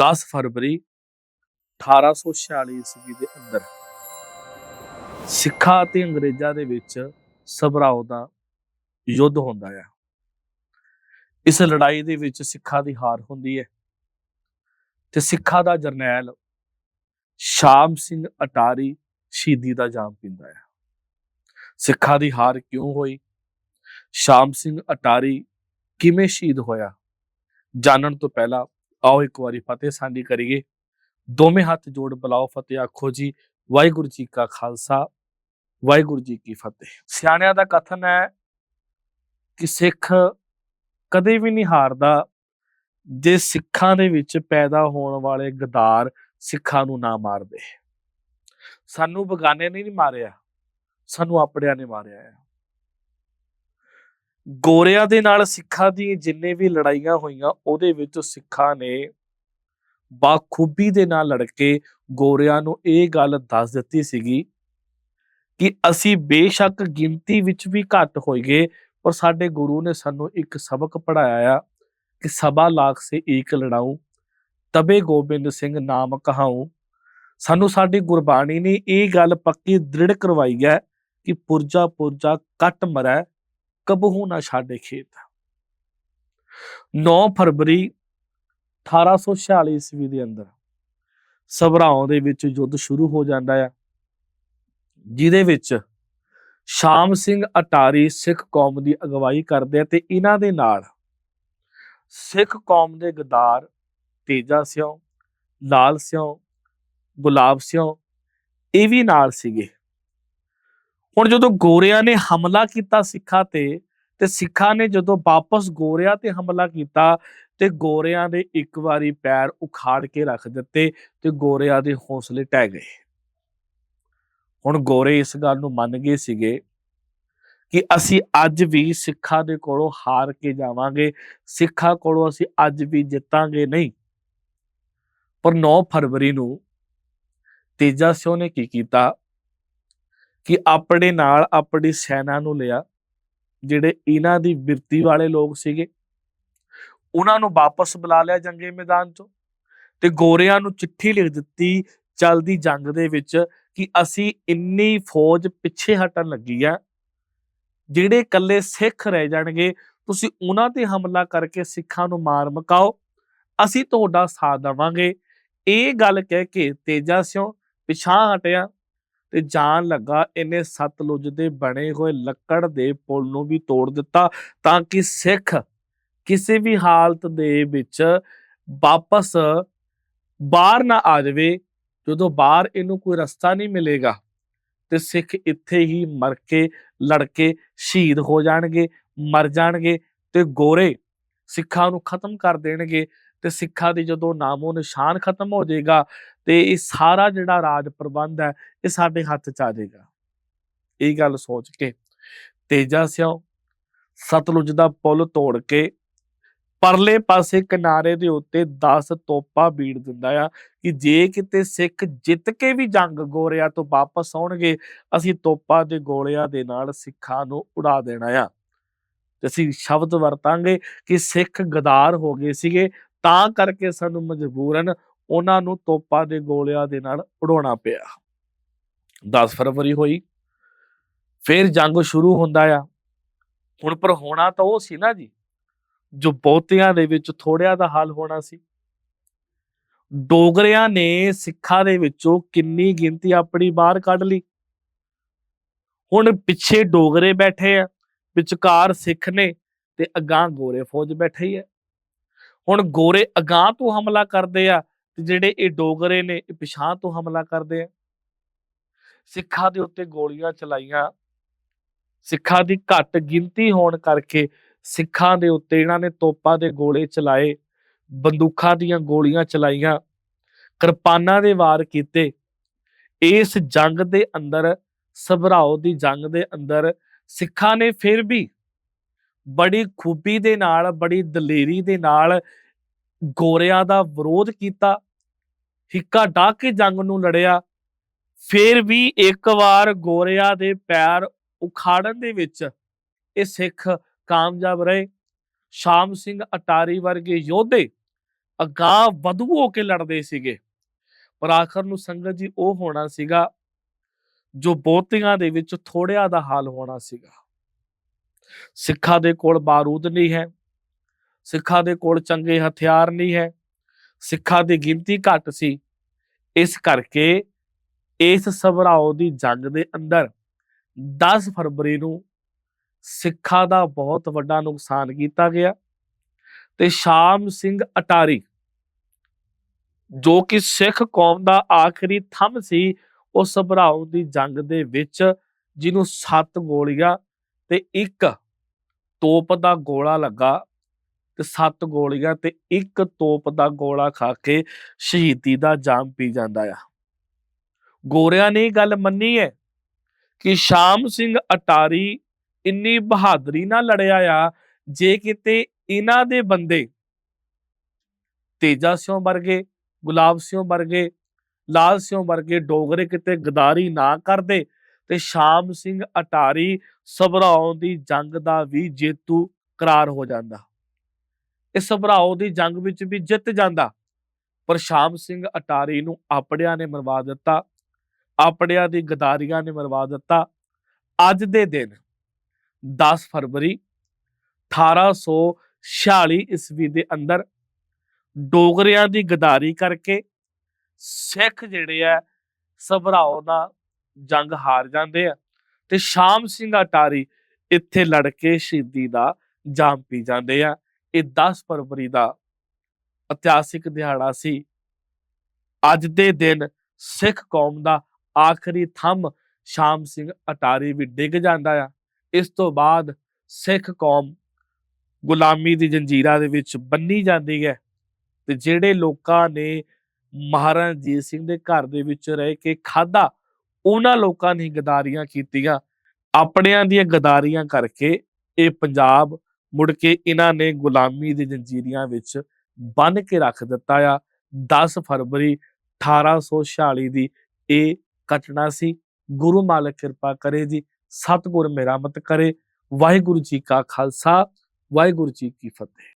10 ਫਰਵਰੀ 1846 ਈਸਵੀ ਦੇ ਅੰਦਰ ਸਿੱਖਾਂ ਅਤੇ ਅੰਗਰੇਜ਼ਾਂ ਦੇ ਵਿੱਚ ਸਭਰਾਓ ਦਾ ਯੁੱਧ ਹੁੰਦਾ ਆ। ਇਸ ਲੜਾਈ ਦੇ ਵਿੱਚ ਸਿੱਖਾਂ ਦੀ ਹਾਰ ਹੁੰਦੀ ਹੈ ਤੇ ਸਿੱਖਾਂ ਦਾ ਜਰਨੈਲ ਸ਼ਾਮ ਸਿੰਘ ਅਟਾਰੀ ਸ਼ਹੀਦੀ ਦਾ ਜਾਮ ਪੀਂਦਾ ਹੈ ਸਿੱਖਾਂ ਦੀ ਹਾਰ ਕਿਉਂ ਹੋਈ? ਸ਼ਾਮ ਸਿੰਘ ਅਟਾਰੀ ਕਿਵੇਂ ਸ਼ਹੀਦ ਹੋਇਆ? ਜਾਣਨ ਤੋਂ ਪਹਿਲਾਂ ਆਓ ਇੱਕ ਵਾਰੀ ਫਤਿਹ ਸਾਂਝੀ ਕਰੀਏ। ਦੋਵੇਂ ਹੱਥ ਜੋੜ ਬੁਲਾਓ ਫਤਿਹ, ਆਖੋ ਜੀ, ਵਾਹਿਗੁਰੂ ਜੀ ਕਾ ਖਾਲਸਾ, ਵਾਹਿਗੁਰੂ ਜੀ ਕੀ ਫਤਿਹ। ਸਿਆਣਿਆਂ ਦਾ ਕਥਨ ਹੈ ਕਿ ਸਿੱਖ ਕਦੇ ਵੀ ਨਹੀਂ ਹਾਰਦਾ ਜੇ ਸਿੱਖਾਂ ਦੇ ਵਿੱਚ ਪੈਦਾ ਹੋਣ ਵਾਲੇ ਗਦਾਰ ਸਿੱਖਾਂ ਨੂੰ ਨਾ ਮਾਰਦੇ। ਸਾਨੂੰ ਬਗਾਨੇ ਨੇ ਨਹੀਂ ਮਾਰਿਆ, ਸਾਨੂੰ ਆਪਣਿਆਂ ਨੇ ਮਾਰਿਆ ਹੈ ਗੋਰਿਆਂ ਦੇ ਨਾਲ ਸਿੱਖਾਂ ਦੀ ਜਿੰਨੇ ਵੀ ਲੜਾਈਆਂ ਹੋਈਆਂ, ਉਹਦੇ ਵਿੱਚ ਸਿੱਖਾਂ ਨੇ ਬਾਖੂਬੀ ਦੇ ਨਾਲ ਲੜ ਕੇ ਗੋਰਿਆਂ ਨੂੰ ਇਹ ਗੱਲ ਦੱਸ ਦਿੱਤੀ ਸੀਗੀ ਕਿ ਅਸੀਂ ਬੇਸ਼ੱਕ ਗਿਣਤੀ ਵਿੱਚ ਵੀ ਘੱਟ ਹੋਈਏ, ਪਰ ਸਾਡੇ ਗੁਰੂ ਨੇ ਸਾਨੂੰ ਇੱਕ ਸਬਕ ਪੜਾਇਆ ਆ ਕਿ ਸਵਾ ਲਾਖ ਸੇ ਏਕ ਲੜਾਊ, ਤਬੇ ਗੋਬਿੰਦ ਸਿੰਘ ਨਾਮ ਕਹਾਉ ਸਾਨੂੰ ਸਾਡੀ ਗੁਰਬਾਣੀ ਨੇ ਇਹ ਗੱਲ ਪੱਕੀ ਦ੍ਰਿੜ ਕਰਵਾਈ ਹੈ ਕਿ ਪੁਰਜਾ ਪੁਰਜਾ ਕੱਟ ਮਰੈ ਕਬਹੂ ਨਾ ਛਾੜੇ ਖੇਤ। 9 ਫਰਵਰੀ 1846 ਈਸਵੀ ਦੇ ਅੰਦਰ ਸਭਰਾਵਾਂ ਦੇ ਵਿੱਚ ਯੁੱਧ ਸ਼ੁਰੂ ਹੋ ਜਾਂਦਾ ਹੈ ਜਿਹਦੇ ਵਿੱਚ ਸ਼ਾਮ ਸਿੰਘ ਅਟਾਰੀ ਸਿੱਖ ਕੌਮ ਦੀ ਅਗਵਾਈ ਕਰਦੇ ਆ ਤੇ ਇਹਨਾਂ ਦੇ ਨਾਲ ਸਿੱਖ ਕੌਮ ਦੇ ਗਦਾਰ ਤੇਜਾ ਸਿਉ, ਲਾਲ ਸਿਉ, ਗੁਲਾਬ ਸਿਉ ਇਹ ਵੀ ਨਾਲ ਸੀਗੇ। ਹੁਣ ਜਦੋਂ ਗੋਰਿਆਂ ਨੇ ਹਮਲਾ ਕੀਤਾ ਸਿੱਖਾਂ ਤੇ ਤੇ ਸਿੱਖਾਂ ਨੇ ਜਦੋਂ ਵਾਪਸ ਗੋਰਿਆਂ ਤੇ ਹਮਲਾ ਕੀਤਾ, ਤੇ ਗੋਰਿਆਂ ਦੇ ਇੱਕ ਵਾਰੀ ਪੈਰ ਉਖਾੜ ਕੇ ਰੱਖ ਦਿੱਤੇ ਤੇ ਗੋਰਿਆਂ ਦੇ ਹੌਸਲੇ ਟਹਿ ਗਏ। ਹੁਣ ਗੋਰੇ ਇਸ ਗੱਲ ਨੂੰ ਮੰਨ ਗਏ ਸੀਗੇ ਕਿ ਅਸੀਂ ਅੱਜ ਵੀ ਸਿੱਖਾਂ ਦੇ ਕੋਲੋਂ ਹਾਰ ਕੇ ਜਾਵਾਂਗੇ, ਸਿੱਖਾਂ ਕੋਲੋਂ ਅਸੀਂ ਅੱਜ ਵੀ ਜਿੱਤਾਂਗੇ ਨਹੀਂ। ਪਰ 9 ਫਰਵਰੀ ਨੂੰ ਤੇਜਾ ਸਿਉ ਨੇ ਕੀ ਕੀਤਾ? ਕਿ ਆਪਣੇ ਨਾਲ ਆਪਣੀ ਸੈਨਾ ਨੂੰ ਲਿਆ, ਜਿਹੜੇ ਇਹਨਾਂ ਦੀ ਬਿਰਤੀ ਵਾਲੇ ਲੋਕ ਸੀਗੇ, ਉਹਨਾਂ ਨੂੰ ਵਾਪਸ ਬੁਲਾ ਲਿਆ ਜੰਗੇ ਮੈਦਾਨ ਚੋਂ ਤੇ ਗੋਰਿਆਂ ਨੂੰ ਚਿੱਠੀ ਲਿਖ ਦਿੱਤੀ ਚੱਲਦੀ ਜੰਗ ਦੇ ਵਿੱਚ ਕਿ ਅਸੀਂ ਇੰਨੀ ਫੌਜ ਪਿੱਛੇ ਹਟਣ ਲੱਗੀ ਆ, ਜਿਹੜੇ ਇਕੱਲੇ ਸਿੱਖ ਰਹਿ ਜਾਣਗੇ, ਤੁਸੀਂ ਉਹਨਾਂ ਤੇ ਹਮਲਾ ਕਰਕੇ ਸਿੱਖਾਂ ਨੂੰ ਮਾਰ ਮਕਾਓ, ਅਸੀਂ ਤੁਹਾਡਾ ਸਾਥ ਦੇਵਾਂਗੇ। ਇਹ ਗੱਲ ਕਹਿ ਕੇ ਤੇਜਾ ਸਿਉ ਪਿਛਾਂ ਹਟਿਆ। ਤੇ ਜਾਣ ਲੱਗਾ ਇਹਨੇ ਸਤਲੁਜ ਦੇ ਬਣੇ ਹੋਏ ਲੱਕੜ ਦੇ ਪੁਲ ਨੂੰ ਵੀ ਤੋੜ ਦਿੱਤਾ ਤਾਂ ਕਿ ਸਿੱਖ ਕਿਸੇ ਵੀ ਹਾਲਤ ਦੇ ਵਿੱਚ ਵਾਪਸ ਬਾਹਰ ਨਾ ਆ ਜਾਵੇ। ਜਦੋਂ ਬਾਹਰ ਇਹਨੂੰ ਕੋਈ ਰਸਤਾ ਨਹੀਂ ਮਿਲੇਗਾ ਤੇ ਸਿੱਖ ਇੱਥੇ ਹੀ ਮਰ ਕੇ ਲੜ ਕੇ ਸ਼ਹੀਦ ਹੋ ਜਾਣਗੇ, ਮਰ ਜਾਣਗੇ ਤੇ ਗੋਰੇ ਸਿੱਖਾਂ ਨੂੰ ਖਤਮ ਕਰ ਦੇਣਗੇ। ਤੇ ਸਿੱਖਾਂ ਦੀ ਜਦੋਂ ਨਾਮੋ ਨਿਸ਼ਾਨ ਖਤਮ ਹੋ ਜਾਏਗਾ ਤੇ ਇਹ ਸਾਰਾ ਜਿਹੜਾ ਰਾਜ ਪ੍ਰਬੰਧ ਹੈ, ਇਹ ਸਾਡੇ ਹੱਥ ਚ ਆ ਜਾਏਗਾ। ਇਹ ਗੱਲ ਸੋਚ ਕੇ ਤੇਜਾ ਸਿਓ ਸਤਲੁਜ ਦਾ ਪੁਲ ਤੋੜ ਕੇ ਪਰਲੇ ਪਾਸੇ ਕਿਨਾਰੇ ਦੇ ਉੱਤੇ 10 ਤੋਪਾ ਬੀੜ ਦਿੰਦਾ ਆ ਕਿ ਜੇ ਕਿਤੇ ਸਿੱਖ ਜਿੱਤ ਕੇ ਵੀ ਜੰਗ ਗੋਰਿਆਂ ਤੋਂ ਵਾਪਸ ਆਉਣਗੇ, ਅਸੀਂ ਤੋਪਾਂ ਦੇ ਗੋਲਿਆਂ ਦੇ ਨਾਲ ਸਿੱਖਾਂ ਨੂੰ ਉਡਾ ਦੇਣਾ ਆ। ਤੇ ਅਸੀਂ ਸ਼ਬਦ ਵਰਤਾਂਗੇ ਕਿ ਸਿੱਖ ਗਦਾਰ ਹੋ ਗਏ ਸੀਗੇ ਤਾਂ ਕਰਕੇ ਸਾਨੂੰ ਮਜਬੂਰਨ ਉਹਨਾਂ ਨੂੰ ਤੋਪਾਂ ਦੇ ਗੋਲਿਆਂ ਦੇ ਨਾਲ ਉਡਾਉਣਾ ਪਿਆ। 10 ਫਰਵਰੀ ਹੋਈ, ਫਿਰ ਜੰਗ ਸ਼ੁਰੂ ਹੁੰਦਾ ਆ। ਹੁਣ ਪਰ ਹੋਣਾ ਤਾਂ ਉਹ ਸੀ ਨਾ ਜੀ, ਜੋ ਬਹੁਤਿਆਂ ਦੇ ਵਿੱਚ ਥੋੜਿਆਂ ਦਾ ਹੱਲ ਹੋਣਾ ਸੀ। ਡੋਗਰਿਆਂ ਨੇ ਸਿੱਖਾਂ ਦੇ ਵਿੱਚੋਂ ਕਿੰਨੀ ਗਿਣਤੀ ਆਪਣੀ ਬਾਹਰ ਕੱਢ ਲਈ। ਹੁਣ ਪਿੱਛੇ ਡੋਗਰੇ ਬੈਠੇ ਆ, ਵਿਚਕਾਰ ਸਿੱਖ ਨੇ ਤੇ ਅਗਾਹ ਗੋਰੇ ਫੌਜ ਬੈਠੀ ਹੈ ਹੁਣ ਗੋਰੇ ਅਗਾਹ ਤੋਂ ਹਮਲਾ ਕਰਦੇ ਆ ਤੇ ਜਿਹੜੇ ਇਹ ਡੋਗਰੇ ਨੇ, ਇਹ ਪਿਛਾਂ ਤੋਂ ਹਮਲਾ ਕਰਦੇ ਆ। ਸਿੱਖਾਂ ਦੇ ਉੱਤੇ ਗੋਲੀਆਂ ਚਲਾਈਆਂ। ਸਿੱਖਾਂ ਦੀ ਘੱਟ ਗਿਣਤੀ ਹੋਣ ਕਰਕੇ ਸਿੱਖਾਂ ਦੇ ਉੱਤੇ ਇਹਨਾਂ ਨੇ ਤੋਪਾਂ ਦੇ ਗੋਲੇ ਚਲਾਏ ਬੰਦੂਕਾਂ ਦੀਆਂ ਗੋਲੀਆਂ ਚਲਾਈਆਂ, ਕਿਰਪਾਨਾਂ ਦੇ ਵਾਰ ਕੀਤੇ। ਇਸ ਜੰਗ ਦੇ ਅੰਦਰ, ਸਭਰਾਓ ਦੀ ਜੰਗ ਦੇ ਅੰਦਰ ਸਿੱਖਾਂ ਨੇ ਫਿਰ ਵੀ ਬੜੀ ਖੂਬੀ ਦੇ ਨਾਲ, ਬੜੀ ਦਲੇਰੀ ਦੇ ਨਾਲ ਗੋਰਿਆਂ ਦਾ ਵਿਰੋਧ ਕੀਤਾ। ਹਿੱਕਾ ਢਾ ਕੇ ਜੰਗ ਨੂੰ ਲੜਿਆ। ਫਿਰ ਵੀ ਇੱਕ ਵਾਰ ਗੋਰਿਆਂ ਦੇ ਪੈਰ ਉਖਾੜਨ ਦੇ ਵਿੱਚ ਇਹ ਸਿੱਖ ਕਾਮਯਾਬ ਰਹੇ। ਸ਼ਾਮ ਸਿੰਘ ਅਟਾਰੀ ਵਰਗੇ ਯੋਧੇ ਅਗਾਹ ਵਧੂ ਹੋ ਕੇ ਲੜਦੇ ਸੀਗੇ। ਪਰ ਆਖਰ ਨੂੰ ਸੰਗਤ ਜੀ ਉਹ ਹੋਣਾ ਸੀਗਾ ਜੋ ਬਹੁਤੀਆਂ ਦੇ ਵਿੱਚ ਥੋੜਿਆਂ ਦਾ ਹਾਲ ਹੋਣਾ ਸੀਗਾ। ਸਿੱਖਾਂ ਦੇ ਕੋਲ ਬਾਰੂਦ ਨਹੀਂ ਹੈ। ਸਿੱਖਾਂ ਦੇ ਕੋਲ ਚੰਗੇ ਹਥਿਆਰ ਨਹੀਂ ਹੈ। ਸਿੱਖਾਂ ਦੀ ਗਿਣਤੀ ਘੱਟ ਸੀ। ਇਸ ਕਰਕੇ ਇਸ ਸਭਰਾਓ ਦੀ ਜੰਗ ਦੇ ਅੰਦਰ 10 ਫਰਵਰੀ ਨੂੰ ਸਿੱਖਾਂ ਦਾ ਬਹੁਤ ਵੱਡਾ ਨੁਕਸਾਨ ਕੀਤਾ ਗਿਆ ਤੇ ਸ਼ਾਮ ਸਿੰਘ ਅਟਾਰੀ, ਜੋ ਕਿ ਸਿੱਖ ਕੌਮ ਦਾ ਆਖਰੀ ਥੰਮ ਸੀ, ਉਹ ਸਭਰਾਓ ਦੀ ਜੰਗ ਦੇ ਵਿੱਚ ਜਿਹਨੂੰ 7 ਗੋਲੀਆਂ ਤੇ ਇੱਕ ਤੋਪ ਦਾ ਗੋਲਾ ਲੱਗਾ ਤੇ ਸੱਤ ਗੋਲੀਆਂ ਤੇ ਇੱਕ ਤੋਪ ਦਾ ਗੋਲਾ ਖਾ ਕੇ ਸ਼ਹੀਦੀ ਦਾ ਜਾਮ ਪੀ ਜਾਂਦਾ ਆ। ਗੋਰਿਆਂ ਨੇ ਗੱਲ ਮੰਨੀ ਹੈ ਕਿ ਸ਼ਾਮ ਸਿੰਘ ਅਟਾਰੀ ਇੰਨੀ ਬਹਾਦਰੀ ਨਾਲ ਲੜਿਆ ਆ, ਜੇ ਕਿਤੇ ਇਹਨਾਂ ਦੇ ਬੰਦੇ ਤੇਜਾ ਸਿਉਂ ਵਰਗੇ, ਗੁਲਾਬ ਸਿਉ ਵਰਗੇ, ਲਾਲ ਸਿਉਂ ਵਰਗੇ ਡੋਗਰੇ ਕਿਤੇ ਗਦਾਰੀ ਨਾ ਕਰਦੇ ਤੇ ਸ਼ਾਮ ਸਿੰਘ ਅਟਾਰੀ ਸਭਰਾਉ ਦੀ ਜੰਗ ਦਾ ਵੀ ਜੇਤੂ ਕਰਾਰ ਹੋ ਜਾਂਦਾ। ਇਸ ਸਭਰਾਉ ਦੀ ਜੰਗ ਵਿੱਚ ਵੀ ਜਿੱਤ ਜਾਂਦਾ। ਪਰ ਸ਼ਾਮ ਸਿੰਘ ਅਟਾਰੀ ਨੂੰ ਆਪੜਿਆਂ ਨੇ ਮਰਵਾ ਦਿੱਤਾ। ਆਪੜਿਆਂ ਦੀ ਗਦਾਰੀਆਂ ਨੇ ਮਰਵਾ ਦਿੱਤਾ। ਅੱਜ ਦੇ ਦਿਨ 10 ਫਰਵਰੀ 1846 ਈਸਵੀ ਦੇ ਅੰਦਰ ਡੋਗਰਿਆਂ ਦੀ ਗਦਾਰੀ ਕਰਕੇ ਸਿੱਖ ਜਿਹੜੇ ਆ ਸਭਰਾਓ ਦਾ ਜੰਗ ਹਾਰ ਜਾਂਦੇ ਆ। ਤੇ ਸ਼ਾਮ ਸਿੰਘ ਅਟਾਰੀ ਇੱਥੇ ਲੜ ਕੇ ਸ਼ਹੀਦੀ ਦਾ ਜਾਮ ਪੀ ਜਾਂਦੇ ਆ। ਇਹ 10 ਫਰਵਰੀ ਦਾ ਇਤਿਹਾਸਿਕ ਦਿਹਾੜਾ ਸੀ। ਅੱਜ ਦੇ ਦਿਨ ਸਿੱਖ ਕੌਮ ਦਾ ਆਖਰੀ ਥੰਮ ਸ਼ਾਮ ਸਿੰਘ ਅਟਾਰੀ ਵੀ ਡਿੱਗ ਜਾਂਦਾ ਆ। ਇਸ ਤੋਂ ਬਾਅਦ ਸਿੱਖ ਕੌਮ ਗੁਲਾਮੀ ਦੀ ਜੰਜੀਰਾਂ ਦੇ ਵਿੱਚ ਬੰਨੀ ਜਾਂਦੀ ਹੈ ਤੇ ਜਿਹੜੇ ਲੋਕਾਂ ਨੇ ਮਹਾਰਾਜਾ ਰਣਜੀਤ ਸਿੰਘ ਦੇ ਘਰ ਦੇ ਵਿੱਚ ਰਹਿ ਕੇ ਖਾਦਾ ਉਹਨਾਂ ਲੋਕਾਂ ਨੇ ਗਦਾਰੀਆਂ ਕੀਤੀਆਂ, ਆਪਣਿਆਂ ਦੀਆਂ ਗਦਾਰੀਆਂ ਕਰਕੇ ਇਹ ਪੰਜਾਬ ਮੁੜ ਕੇ ਇਹਨਾਂ ਨੇ ਗੁਲਾਮੀ ਦੇ ਜੰਜੀਰੀਆਂ ਵਿੱਚ ਬੰਨ ਕੇ ਰੱਖ ਦਿੱਤਾ ਆ। 10 ਫਰਵਰੀ 1846 ਦੀ ਇਹ ਘਟਨਾ ਸੀ। ਗੁਰੂ ਮਾਲਕ ਕਿਰਪਾ ਕਰੇ ਜੀ, ਸਤਿਗੁਰ ਮਤ ਕਰੇ। ਵਾਹਿਗੁਰੂ ਜੀ ਕਾ ਖਾਲਸਾ, ਵਾਹਿਗੁਰੂ ਜੀ ਕੀ ਫਤਿਹ।